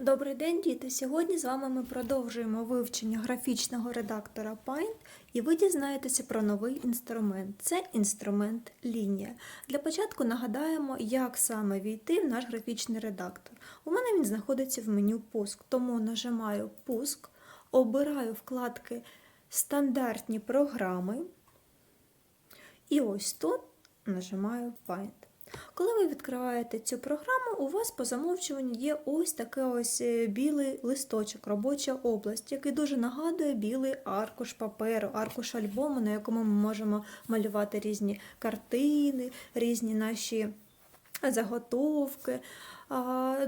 Добрий день, діти! Сьогодні з вами ми продовжуємо вивчення графічного редактора Paint і ви дізнаєтеся про новий інструмент. Це інструмент лінія. Для початку нагадаємо, як саме війти в наш графічний редактор. У мене він знаходиться в меню Пуск, тому нажимаю Пуск, обираю вкладки Стандартні програми. І ось тут нажимаю Paint. Коли ви відкриваєте цю програму, у вас по замовчуванню є ось такий ось е, білий листочок, робоча область, який дуже нагадує білий аркуш паперу, аркуш альбому, на якому ми можемо малювати різні картини, різні наші заготовки.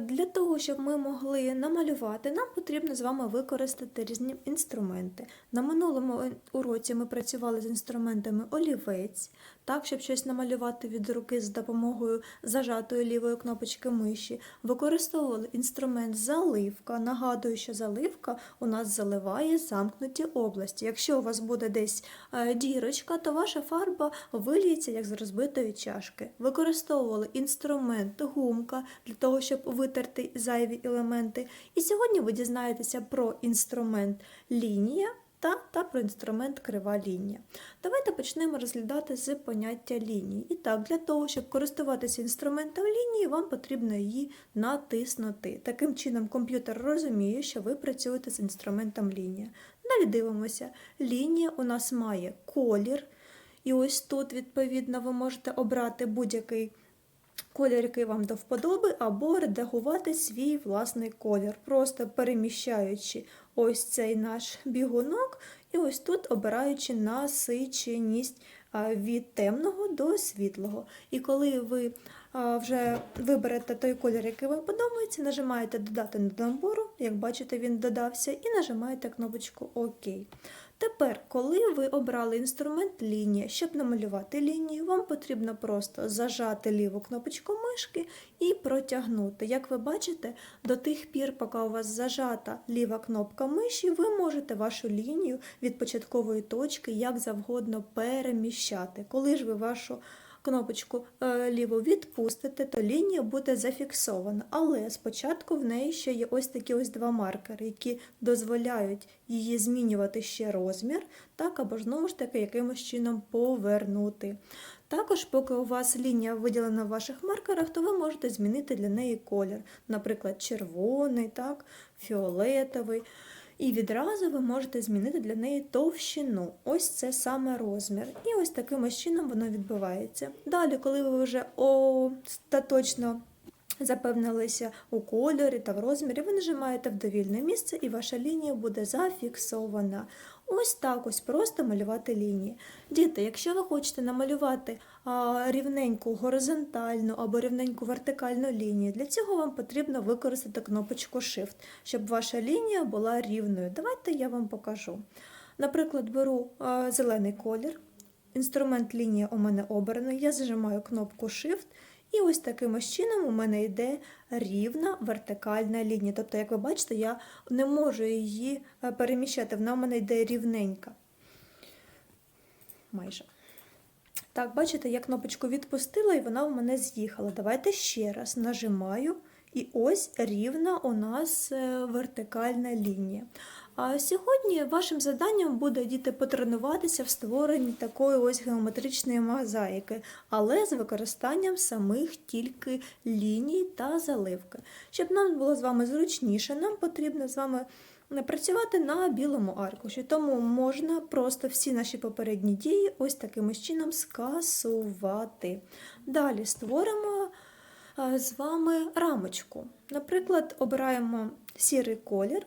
Для того, щоб ми могли намалювати, нам потрібно з вами використати різні інструменти. На минулому уроці ми працювали з інструментами олівець, так, щоб щось намалювати від руки з допомогою зажатої лівої кнопочки миші. Використовували інструмент заливка. Нагадую, що заливка у нас заливає замкнуті області. Якщо у вас буде десь е, дірочка, то ваша фарба виліється як з розбитої чашки. Використовували інструмент гумка для того, щоб витерти зайві елементи. І сьогодні ви дізнаєтеся про інструмент лінія та, та про інструмент крива лінія. Давайте почнемо розглядати з поняття лінії. І так, для того, щоб користуватися інструментом лінії, вам потрібно її натиснути. Таким чином, комп'ютер розуміє, що ви працюєте з інструментом лінія. Далі дивимося, лінія у нас має колір. І ось тут, відповідно, ви можете обрати будь-який колір, який вам до вподоби, або редагувати свій власний колір, просто переміщаючи ось цей наш бігунок, і ось тут обираючи насиченість від темного до світлого. І коли ви вже виберете той колір, який вам подобається, нажимаєте Додати до набору, як бачите, він додався, і нажимаєте кнопочку ОК. Тепер, коли ви обрали інструмент лінія, щоб намалювати лінію, вам потрібно просто зажати ліву кнопочку мишки і протягнути. Як ви бачите, до тих пір, поки у вас зажата ліва кнопка миші, ви можете вашу лінію від початкової точки як завгодно переміщати. Коли ж ви вашу кнопочку е, ліву відпустите, то лінія буде зафіксована. Але спочатку в неї ще є ось такі ось два маркери, які дозволяють її змінювати ще розмір, так або знову ж таки якимось чином повернути. Також, поки у вас лінія виділена в ваших маркерах, то ви можете змінити для неї колір, наприклад, червоний, так, фіолетовий. І відразу ви можете змінити для неї товщину. Ось це саме розмір. І ось таким чином воно відбувається. Далі, коли ви вже остаточно запевнилися у кольорі та в розмірі, ви нажимаєте в довільне місце, і ваша лінія буде зафіксована. Ось так ось просто малювати лінії. Діти, якщо ви хочете намалювати а, рівненьку горизонтальну або рівненьку вертикальну лінію, для цього вам потрібно використати кнопочку Shift, щоб ваша лінія була рівною. Давайте я вам покажу. Наприклад, беру а, зелений колір, інструмент лінія у мене обраний, я зажимаю кнопку Shift. І ось таким ось чином у мене йде рівна вертикальна лінія. Тобто, як ви бачите, я не можу її е, переміщати, вона у мене йде рівненька. Майже. Так, бачите, я кнопочку відпустила і вона у мене з'їхала. Давайте ще раз нажимаю, і ось рівна у нас е, вертикальна лінія. А сьогодні вашим завданням буде діти потренуватися в створенні такої ось геометричної мозаїки, але з використанням самих тільки ліній та заливки. Щоб нам було з вами зручніше, нам потрібно з вами працювати на білому аркуші, тому можна просто всі наші попередні дії ось таким чином скасувати. Далі створимо з вами рамочку. Наприклад, обираємо сірий колір.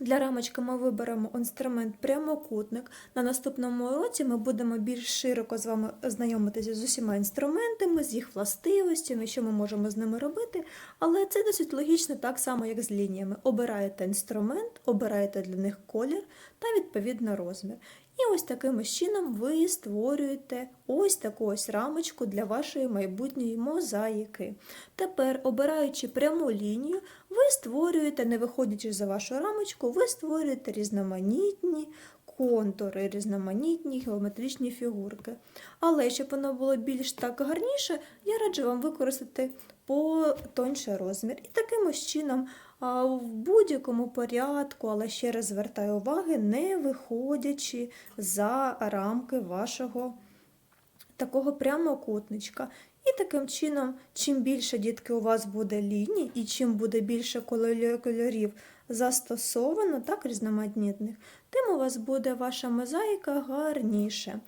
Для рамочки ми виберемо інструмент прямокутник. На наступному уроці ми будемо більш широко з вами знайомитися з усіма інструментами, з їх властивостями, що ми можемо з ними робити. Але це досить логічно, так само, як з лініями. Обираєте інструмент, обираєте для них колір та відповідно розмір. І ось таким чином ви створюєте ось таку ось рамочку для вашої майбутньої мозаїки. Тепер, обираючи пряму лінію, ви створюєте, не виходячи за вашу рамочку, ви створюєте різноманітні контури, різноманітні геометричні фігурки. Але щоб воно було більш так гарніше, я раджу вам використати потонший розмір. І таким ось чином в будь-якому порядку, але ще раз звертаю уваги, не виходячи за рамки вашого такого прямокутничка. І таким чином, чим більше дітки у вас буде ліній, і чим буде більше кольорів застосовано, так різноманітних, тим у вас буде ваша мозаїка гарніше.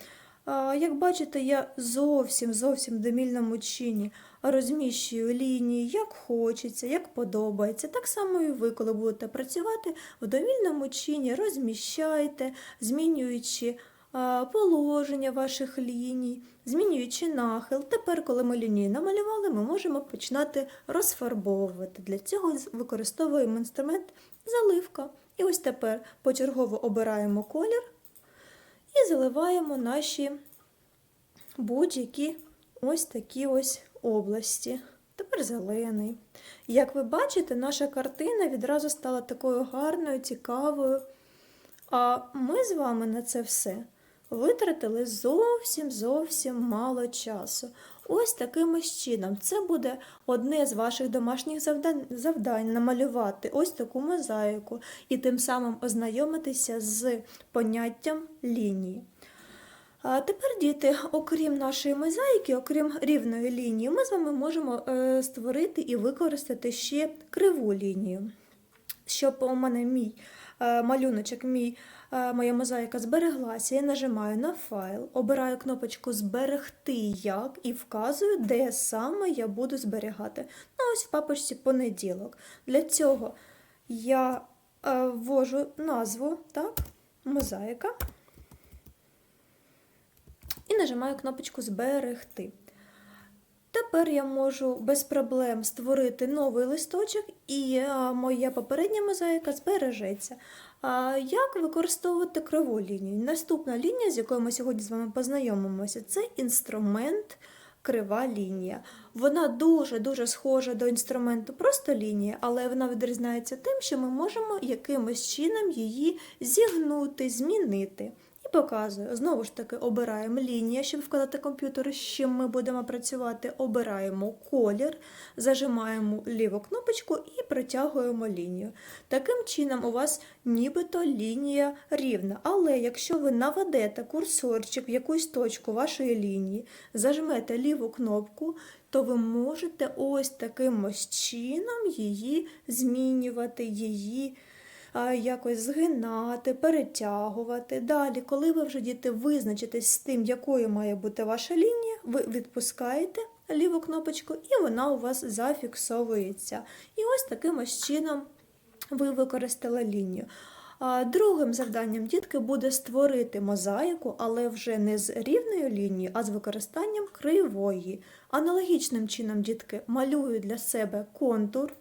Як бачите, я зовсім зовсім в домільному чині розміщую лінії, як хочеться, як подобається. Так само і ви, коли будете працювати в довільному чині, розміщайте, змінюючи положення ваших ліній, змінюючи нахил. Тепер, коли ми лінію намалювали, ми можемо починати розфарбовувати. Для цього використовуємо інструмент заливка. І ось тепер почергово обираємо колір і заливаємо наші будь-які ось такі ось області. Тепер зелений. Як ви бачите, наша картина відразу стала такою гарною, цікавою. А ми з вами на це все витратили зовсім зовсім мало часу. Ось таким ось чином. Це буде одне з ваших домашніх завдань, завдань намалювати ось таку мозаїку і тим самим ознайомитися з поняттям лінії. А тепер, діти, окрім нашої мозаїки, окрім рівної лінії, ми з вами можемо е, створити і використати ще криву лінію. Щоб у мене мій малюночок, мій, е, моя мозаїка збереглася, я нажимаю на файл, обираю кнопочку Зберегти як і вказую, де саме я буду зберігати. Ну, ось в папочці понеділок. Для цього я е, ввожу назву, так, мозаїка і нажимаю кнопочку Зберегти. Тепер я можу без проблем створити новий листочок, і а, моя попередня мозаїка збережеться. Як використовувати криву лінію? Наступна лінія, з якою ми сьогодні з вами познайомимося, це інструмент крива лінія. Вона дуже-дуже схожа до інструменту просто лінія, але вона відрізняється тим, що ми можемо якимось чином її зігнути, змінити. І показую. Знову ж таки, обираємо лінія, щоб вказати комп'ютеру, з чим ми будемо працювати. Обираємо колір, зажимаємо ліву кнопочку і протягуємо лінію. Таким чином, у вас нібито лінія рівна. Але якщо ви наведете курсорчик в якусь точку вашої лінії, зажмете ліву кнопку, то ви можете ось таким ось чином її змінювати, її якось згинати, перетягувати. Далі, коли ви вже діти визначитесь з тим, якою має бути ваша лінія, ви відпускаєте ліву кнопочку, і вона у вас зафіксовується. І ось таким ось чином ви використали лінію. Другим завданням дітки буде створити мозаїку, але вже не з рівною лінією, а з використанням кривої. Аналогічним чином дітки малюю для себе контур,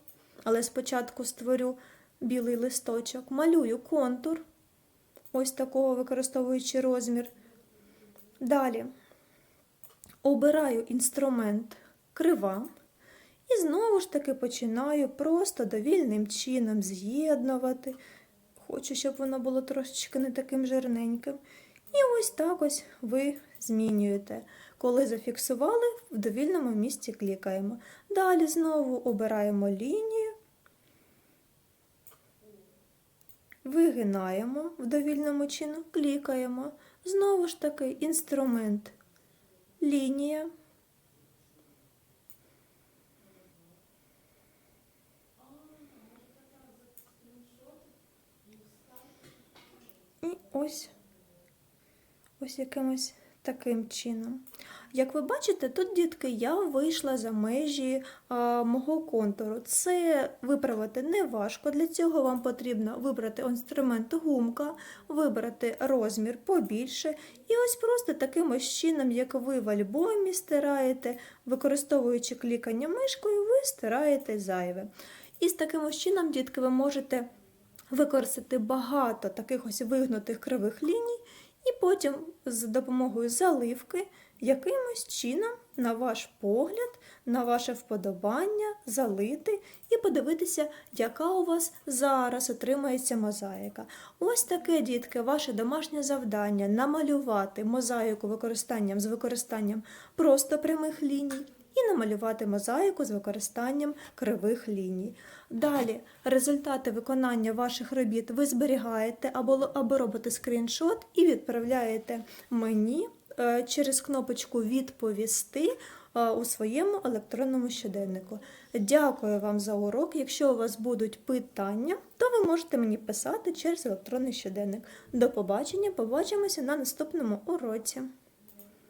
але спочатку створю білий листочок, малюю контур, ось такого використовуючи розмір. Далі обираю інструмент крива і знову ж таки починаю просто довільним чином з'єднувати. Хочу, щоб воно було трошечки не таким жирненьким. І ось так ось ви змінюєте. Коли зафіксували, в довільному місці клікаємо. Далі знову обираємо лінію, вигинаємо в довільному чину, клікаємо. Знову ж таки, інструмент лінія. І ось, ось якимось таким чином. Як ви бачите, тут, дітки, я вийшла за межі а, мого контуру. Це виправити не важко. Для цього вам потрібно вибрати інструмент гумка, вибрати розмір побільше. І ось просто таким ось чином, як ви в альбомі стираєте, використовуючи клікання мишкою, ви стираєте зайве. І з таким ось чином, дітки, ви можете використати багато таких ось вигнутих кривих ліній, і потім з допомогою заливки якимось чином на ваш погляд, на ваше вподобання, залити і подивитися, яка у вас зараз отримається мозаїка. Ось таке, дітки, ваше домашнє завдання намалювати мозаїку використанням з використанням просто прямих ліній і намалювати мозаїку з використанням кривих ліній. Далі результати виконання ваших робіт ви зберігаєте або, або робите скріншот і відправляєте мені е, через кнопочку Відповісти е, у своєму електронному щоденнику. Дякую вам за урок. Якщо у вас будуть питання, то ви можете мені писати через електронний щоденник. До побачення, побачимося на наступному уроці.